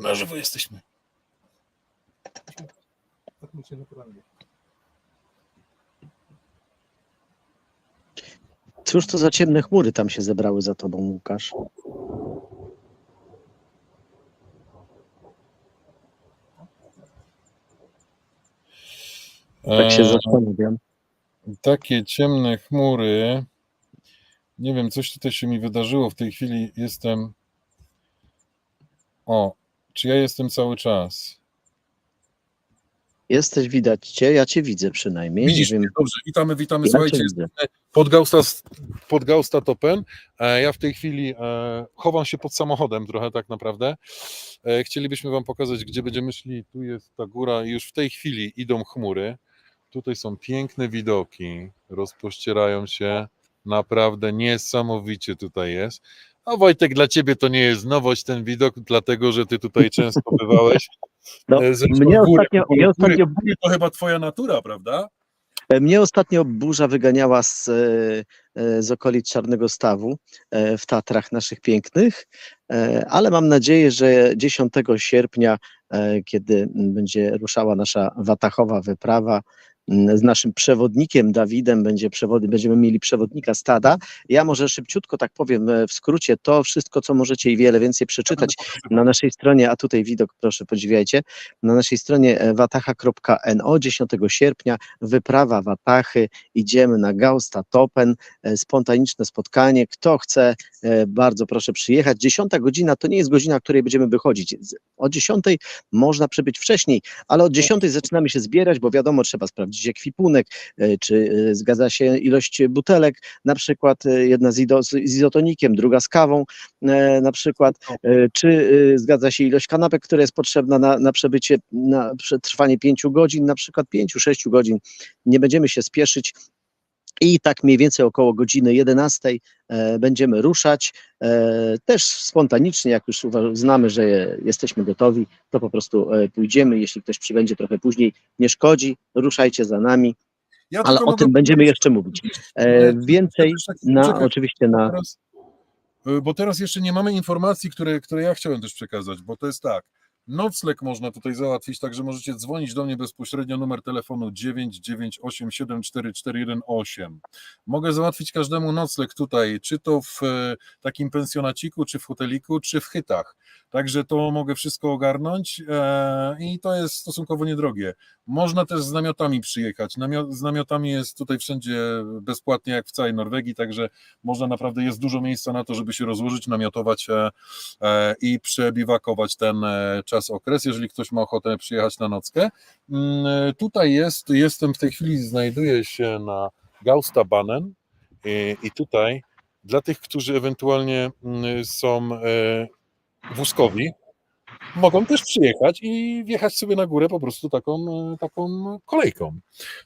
Na żywo jesteśmy. Cóż to za ciemne chmury tam się zebrały za tobą, Łukasz? Tak się E, zastanawiam. takie ciemne chmury. Nie wiem, coś tutaj się mi wydarzyło. W tej chwili jestem. O, czy ja jestem cały czas? Jesteś, widać cię, ja cię widzę przynajmniej. Widzisz mnie, wiem, dobrze. Witamy, witamy. ja Słuchajcie, cię widzę. pod Gausta, pod Gausta Topen. E, Ja w tej chwili e, chowam się pod samochodem trochę tak naprawdę. E, Chcielibyśmy Wam pokazać, gdzie będziemy szli. Tu jest ta góra i już w tej chwili idą chmury. Tutaj są piękne widoki, rozpościerają się. Naprawdę niesamowicie tutaj jest. A Wojtek, dla Ciebie to nie jest nowość ten widok, dlatego że Ty tutaj często bywałeś. No, E, zresztą mnie góry, ostatnio- góry, mnie ostatnio- góry to chyba Twoja natura, prawda? E, Mnie ostatnio burza wyganiała z, e, z okolic Czarnego Stawu w Tatrach naszych pięknych, ale mam nadzieję, że 10 sierpnia, kiedy będzie ruszała nasza watachowa wyprawa z naszym przewodnikiem Dawidem, będzie przewody, będziemy mieli przewodnika stada. Ja może szybciutko tak powiem e, w skrócie to wszystko, co możecie i wiele więcej przeczytać na naszej stronie, a tutaj widok proszę podziwiajcie, na naszej stronie e, watacha.no 10 sierpnia wyprawa Watachy, idziemy na Gausta Topen, e, spontaniczne spotkanie. Kto chce, bardzo proszę przyjechać. 10 godzina to nie jest godzina, w której będziemy wychodzić. O 10 można przybyć wcześniej, ale od 10 zaczynamy się zbierać, bo wiadomo, trzeba sprawdzić ekwipunek, e, czy e, zgadza się ilość butelek, na przykład e, jedna z, ido, z izotonikiem, druga z kawą, na przykład, e, czy zgadza się ilość kanapek, która jest potrzebna na, na przebycie, na przetrwanie 5 godzin, na przykład 5-6 godzin. Nie będziemy się spieszyć. I tak mniej więcej około godziny 11 e, będziemy ruszać. E, też spontanicznie, jak już uznamy, że je- jesteśmy gotowi, to po prostu e, pójdziemy. Jeśli ktoś przybędzie trochę później, nie szkodzi, ruszajcie za nami, Ja ale o tym będziemy jeszcze mówić. więcej na, oczywiście na, bo teraz jeszcze nie mamy informacji, które, które ja chciałem też przekazać, bo to jest tak. Nocleg można tutaj załatwić, także możecie dzwonić do mnie bezpośrednio, numer telefonu 998744118. Mogę załatwić każdemu nocleg tutaj, czy to w e, takim pensjonaciku, czy w hoteliku, czy w chytach. Także to mogę wszystko ogarnąć e, i to jest stosunkowo niedrogie. Można też z namiotami przyjechać. Z namiotami jest tutaj wszędzie bezpłatnie, jak w całej Norwegii, także można naprawdę, jest dużo miejsca na to, żeby się rozłożyć, namiotować e, e, i przebiwakować ten czas, okres, jeżeli ktoś ma ochotę przyjechać na nockę. Mm, Tutaj jest, jestem w tej chwili, znajduję się na Gaustabanen i, tutaj dla tych, którzy ewentualnie mm, są wózkowi, mogą też przyjechać i wjechać sobie na górę po prostu taką, e, taką kolejką.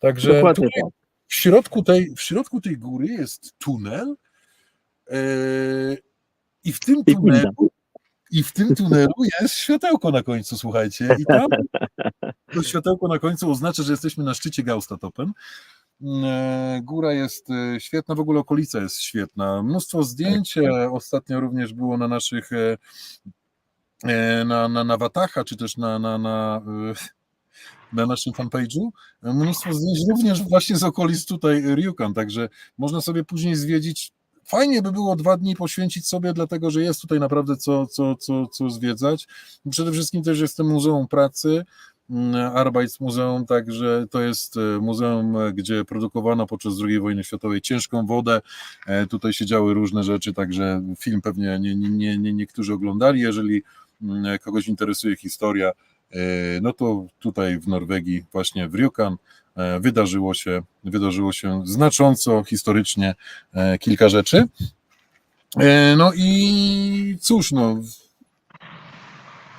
Także tutaj tak. w środku tej, w środku tej góry jest tunel e, i w tym tunelu i w tym tunelu jest światełko na końcu, słuchajcie. I tam to światełko na końcu oznacza, że jesteśmy na szczycie Gaustatopen. E, Góra jest e, świetna, w ogóle okolica jest świetna. Mnóstwo zdjęć e, ostatnio również było na naszych na, na, na Watacha, czy też na, na, na, na naszym fanpage'u. Mnóstwo zdjęć również właśnie z okolic tutaj Ryukan, także można sobie później zwiedzić. Fajnie by było dwa dni poświęcić sobie, dlatego że jest tutaj naprawdę co, co, co, co zwiedzać. Przede wszystkim też jestem Muzeum Pracy, Arbeitsmuseum, także to jest e, muzeum, e, gdzie produkowano podczas II wojny światowej ciężką wodę. E, Tutaj się działy różne rzeczy, także film pewnie nie, nie, nie, nie niektórzy oglądali. Jeżeli mm, kogoś interesuje historia, no to tutaj w Norwegii, właśnie w Rjukan, wydarzyło się, wydarzyło się znacząco historycznie kilka rzeczy. No i cóż, no.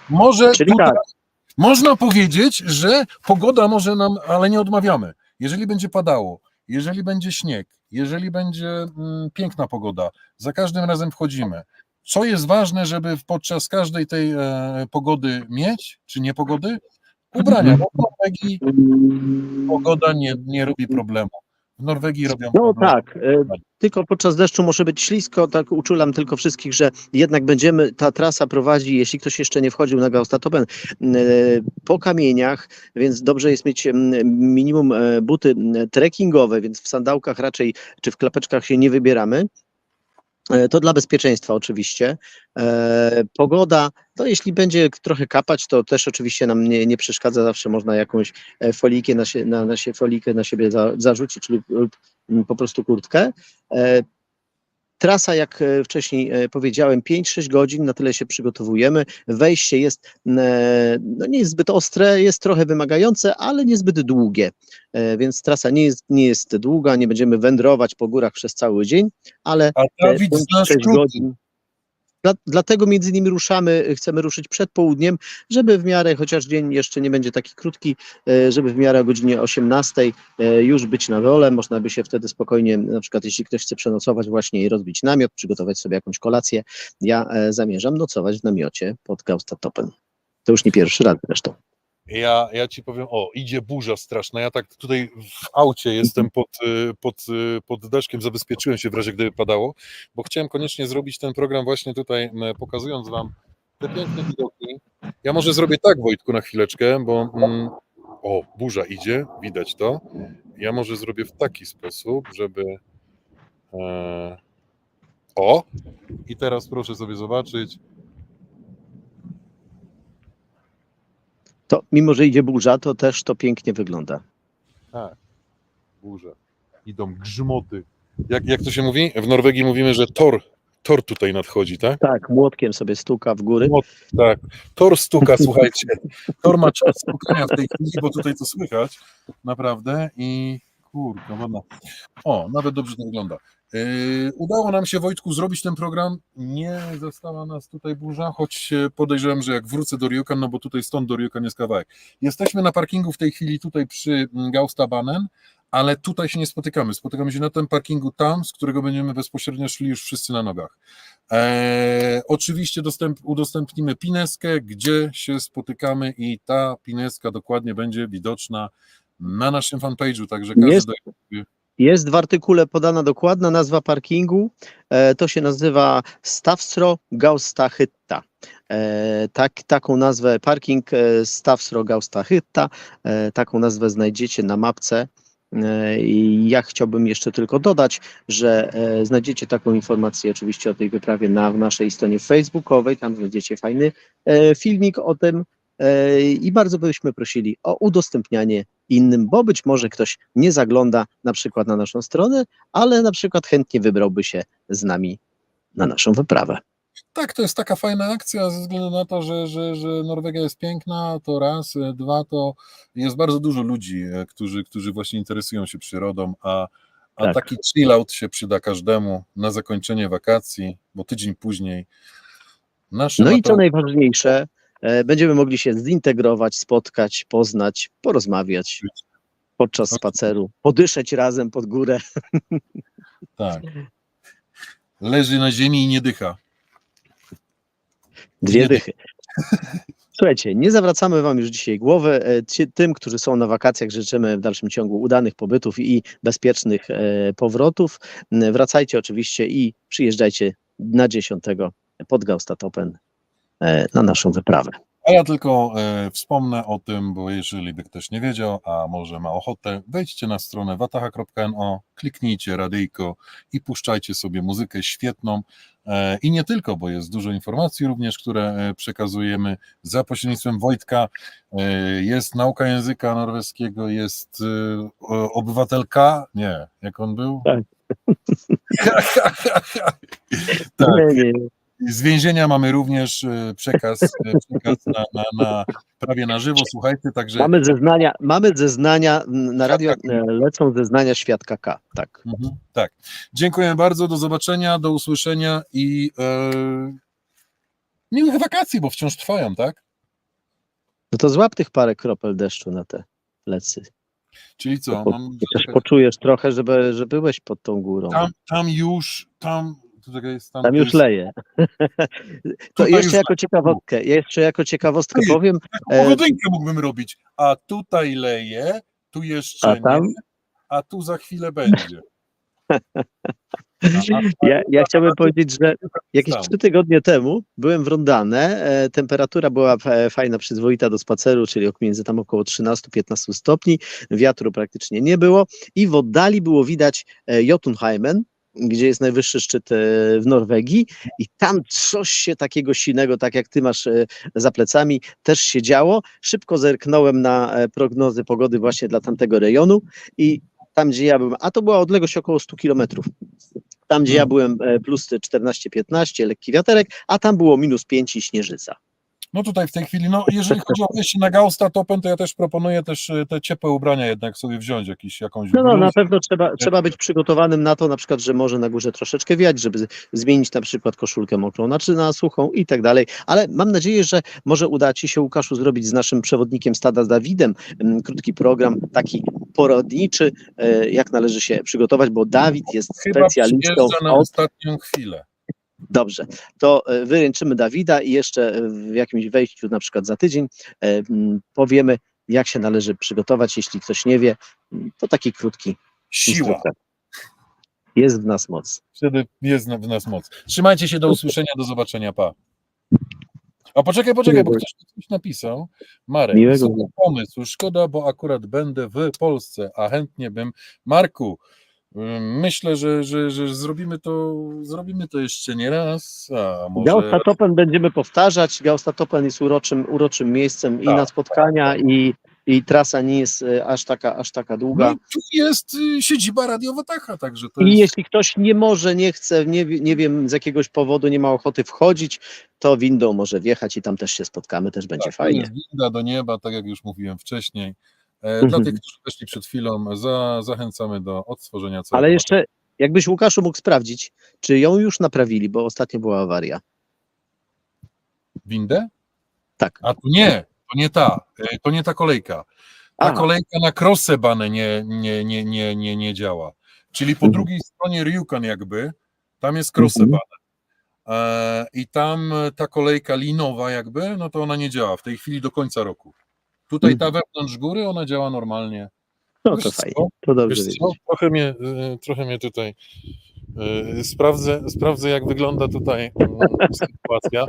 Może Czyli tutaj, tak. Można powiedzieć, że pogoda może nam, ale nie odmawiamy. Jeżeli będzie padało, jeżeli będzie śnieg, jeżeli będzie mm, piękna pogoda, za każdym razem wchodzimy. Co jest ważne, żeby podczas każdej tej e, pogody mieć, czy niepogody? Ubrania, bo pogoda nie, nie robi problemu. W Norwegii robią. No tak, e, tylko podczas deszczu może być ślisko, tak uczulam tylko wszystkich, że jednak będziemy, ta trasa prowadzi, jeśli ktoś jeszcze nie wchodził na Gaustatopen, po kamieniach, więc dobrze jest mieć minimum e, buty trekkingowe, więc w sandałkach raczej, czy w klapeczkach się nie wybieramy. E, To dla bezpieczeństwa oczywiście. E, pogoda, to jeśli będzie trochę kapać, to też oczywiście nam nie, nie przeszkadza, zawsze można jakąś e, folijkę na, sie, na, na się, folijkę na siebie za, zarzucić lub, lub m, po prostu kurtkę. Trasa, jak e, wcześniej e, powiedziałem, 5-6 godzin, na tyle się przygotowujemy. Wejście jest, e, no nie jest zbyt ostre, jest trochę wymagające, ale niezbyt długie, więc trasa nie jest, nie jest długa, nie będziemy wędrować po górach przez cały dzień, ale A Dawid zna 5-6 skróty. godzin. Dla, dlatego między innymi ruszamy, chcemy ruszyć przed południem, żeby w miarę, chociaż dzień jeszcze nie będzie taki krótki, e, żeby w miarę o godzinie 18 e, już być na dole. Można by się wtedy spokojnie, na przykład jeśli ktoś chce przenocować właśnie i rozbić namiot, przygotować sobie jakąś kolację. Ja e, zamierzam nocować w namiocie pod Gaustatopen. To już nie pierwszy raz zresztą. Ja, ja ci powiem, o, idzie burza straszna. Ja tak tutaj w aucie jestem pod, y, pod, y, pod deszkiem, zabezpieczyłem się w razie gdyby padało, bo chciałem koniecznie zrobić ten program właśnie tutaj, pokazując wam te piękne widoki. Ja może zrobię tak, Wojtku, na chwileczkę, bo mm, o, burza idzie, widać to. Ja może zrobię w taki sposób, żeby e, o, i teraz proszę sobie zobaczyć, To mimo, że idzie burza, to też to pięknie wygląda. Tak, burze. Idą grzmoty. Jak, jak to się mówi? W Norwegii mówimy, że tor, tor tutaj nadchodzi, tak? Tak, młotkiem sobie stuka w góry. Tak. Tor stuka, słuchajcie. Tor ma czas stukania w tej chwili, bo tutaj to słychać naprawdę i kurka, ładna. O, nawet dobrze to wygląda. Yy, udało nam się, Wojtku, zrobić ten program. Nie została nas tutaj burza, choć e, podejrzewam, że jak wrócę do Ryokan, no bo tutaj stąd do Ryokan jest kawałek. Jesteśmy na parkingu w tej chwili tutaj przy mm, Gaustabanen, ale tutaj się nie spotykamy. Spotykamy się na tym parkingu tam, z którego będziemy bezpośrednio szli już wszyscy na nogach. Eee, oczywiście dostęp, udostępnimy pineskę, gdzie się spotykamy i ta pineska dokładnie będzie widoczna na naszym fanpage'u, także każdy Jest. daje Jest w artykule podana dokładna nazwa parkingu. E, to się nazywa Stawsro Gaustahytta. E, tak, taką nazwę parking e, Stawsro Gaustahytta. E, taką nazwę znajdziecie na mapce. E, I ja chciałbym jeszcze tylko dodać, że e, znajdziecie taką informację oczywiście o tej wyprawie na w naszej stronie facebookowej. Tam znajdziecie fajny e, filmik o tym. I bardzo byśmy prosili o udostępnianie innym, bo być może ktoś nie zagląda na przykład na naszą stronę, ale na przykład chętnie wybrałby się z nami na naszą wyprawę. Tak, to jest taka fajna akcja ze względu na to, że, że, że Norwegia jest piękna, to raz, dwa, to jest bardzo dużo ludzi, e, którzy, którzy właśnie interesują się przyrodą, a, a Tak. taki chill-out się przyda każdemu na zakończenie wakacji, bo tydzień później nasze No i co najważniejsze, będziemy mogli się zintegrować, spotkać, poznać, porozmawiać podczas spaceru, podyszeć razem pod górę. tak. leży na ziemi i nie dycha. Dwie Nie. dychy. Słuchajcie, nie zawracamy Wam już dzisiaj głowy. E, Tym, którzy są na wakacjach, życzymy w dalszym ciągu udanych pobytów i bezpiecznych e, powrotów. Wracajcie oczywiście i przyjeżdżajcie na 10 pod Gaustatopen e, na naszą wyprawę. A ja tylko e, wspomnę o tym, bo jeżeli by ktoś nie wiedział, a może ma ochotę, wejdźcie na stronę wataha.no, kliknijcie radyjko i puszczajcie sobie muzykę świetną. E, I nie tylko, bo jest dużo informacji również, które e, przekazujemy za pośrednictwem Wojtka. E, Jest nauka języka norweskiego, jest e, obywatelka, nie, jak on był? Tak. tak. Z więzienia mamy również e, przekaz, e, przekaz na, na, na prawie na żywo. Słuchajcie, także Mamy zeznania, mamy zeznania, na radio e, lecą zeznania świadka K. Tak. mhm, tak. Dziękuję bardzo, do zobaczenia, do usłyszenia i e, miłych wakacji, bo wciąż trwają, tak? No to złap tych parę kropel deszczu na te plecy. Czyli co? Mam, Chociaż poczujesz trochę, żeby, że byłeś pod tą górą. tam, tam już, tam, jest tam, Tam już leje. To jeszcze już jako ciekawostkę, jeszcze jako ciekawostkę powiem, Taką pogodynkę mógłbym robić, a tutaj leje, tu jeszcze A tam? nie, a tu za chwilę będzie. Ja, ja chciałbym powiedzieć, że jakieś Tam. trzy tygodnie temu byłem w Rondane, e, temperatura była e, fajna, przyzwoita do spaceru, czyli między tam około 13-15 stopni, wiatru praktycznie nie było i w oddali było widać e, Jotunheimen, gdzie jest najwyższy szczyt e, w Norwegii i tam coś się takiego sinego, tak jak ty masz e, za plecami, też się działo. Szybko zerknąłem na e, prognozy pogody właśnie dla tamtego rejonu i tam, gdzie ja byłem, a to była odległość około 100 kilometrów. Tam, gdzie ja Mhm. byłem, plus 14-15, lekki wiaterek, a tam było minus 5 i śnieżyca. No tutaj w tej chwili, no jeżeli chodzi o wejście na Gausta Topen, to ja też proponuję też e, te ciepłe ubrania jednak sobie wziąć, jakiś, jakąś No, no na pewno trzeba, trzeba być przygotowanym na to, na przykład, że może na górze troszeczkę wiać, żeby zmienić na przykład koszulkę mokrą na, czy na suchą i tak dalej. Ale mam nadzieję, że może uda Ci się, Łukaszu, zrobić z naszym przewodnikiem stada Dawidem mm, krótki program, taki poradniczy, e, jak należy się przygotować, bo Dawid jest Chyba specjalistą przyjeżdża na ostatnią chwilę. Dobrze, to e, wyręczymy Dawida i jeszcze e, w jakimś wejściu, na przykład za tydzień, e, powiemy, jak się należy przygotować. Jeśli ktoś nie wie, to taki krótki Siła. instruktor. Jest w nas moc. Wtedy jest w nas moc. Trzymajcie się, do usłyszenia, do zobaczenia, pa. A poczekaj, poczekaj, bo ktoś coś napisał. Marek, Miłego pomysł, szkoda, bo akurat będę w Polsce, a chętnie bym... Marku, myślę, że, że, że zrobimy, to, zrobimy to jeszcze nie raz, a może... Gaustatopen będziemy powtarzać. Gaustatopen jest uroczym, uroczym miejscem i Tak, na spotkania, i, i trasa nie jest e, aż taka, aż taka No długa. i tu jest y, siedziba Radio Watacha, także to I jest... jeśli ktoś nie może, nie chce, nie, nie wiem, z jakiegoś powodu nie ma ochoty wchodzić, to windą może wjechać i tam też się spotkamy, też będzie tak, fajnie. winda do nieba, tak jak już mówiłem wcześniej. E, Mhm. Dla tych, którzy weszli przed chwilą, za, zachęcamy do odtworzenia całego. Ale jeszcze, jakbyś Łukaszu mógł sprawdzić, czy ją już naprawili, bo ostatnio była awaria. Windę? Tak. A tu nie, to nie ta, e, to nie ta kolejka. Ta Aha. kolejka na Crossebane nie, nie, nie, nie, nie, nie działa. Czyli po Mhm. drugiej stronie Ryukon jakby, tam jest Crossebane. E, I tam ta kolejka linowa jakby, no to ona nie działa w tej chwili do końca roku. Tutaj ta wewnątrz góry, ona działa normalnie. No Wiesz to co? fajnie, to dobrze Wiesz co? Trochę mnie, e, trochę mnie tutaj e, sprawdzę, sprawdzę jak wygląda tutaj mm, sytuacja.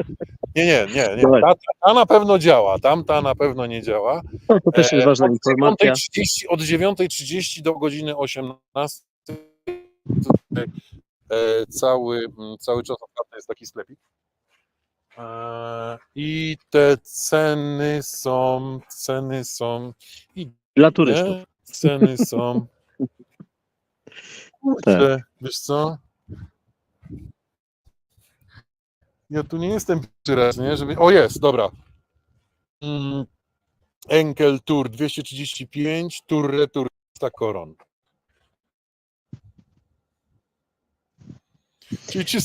Nie, nie, nie, nie. Ta, ta na pewno działa, tamta na pewno nie działa. No, to też jest E, ważna od informacja. 9.30 Od 9.30 do godziny 18 tutaj, e, cały, cały czas otwarty jest taki sklepik. E, I te ceny są, ceny są i Dla turystów. ceny są. Kurczę, wiesz co? Ja tu nie jestem pierwszy raz, nie? Żeby... O jest, dobra. Mm, Enkel Tour 235, Tour Retur 100 koron. Czyli 300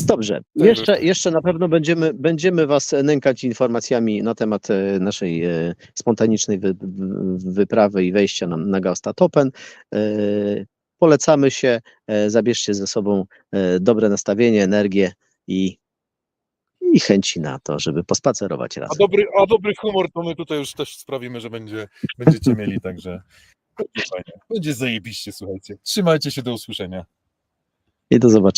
Dobrze. Jeszcze, jeszcze na pewno będziemy, będziemy Was nękać informacjami na temat e, naszej e, spontanicznej wy, wy- wyprawy i wejścia na, na Gausta Topen. E, Polecamy się, zabierzcie ze sobą dobre nastawienie, energię i, i chęci na to, żeby pospacerować A razem. dobry, a dobry humor to my tutaj już też sprawimy, że będzie, będziecie mieli, także. Będzie zajebiście, słuchajcie. Trzymajcie się, do usłyszenia. I do zobaczenia.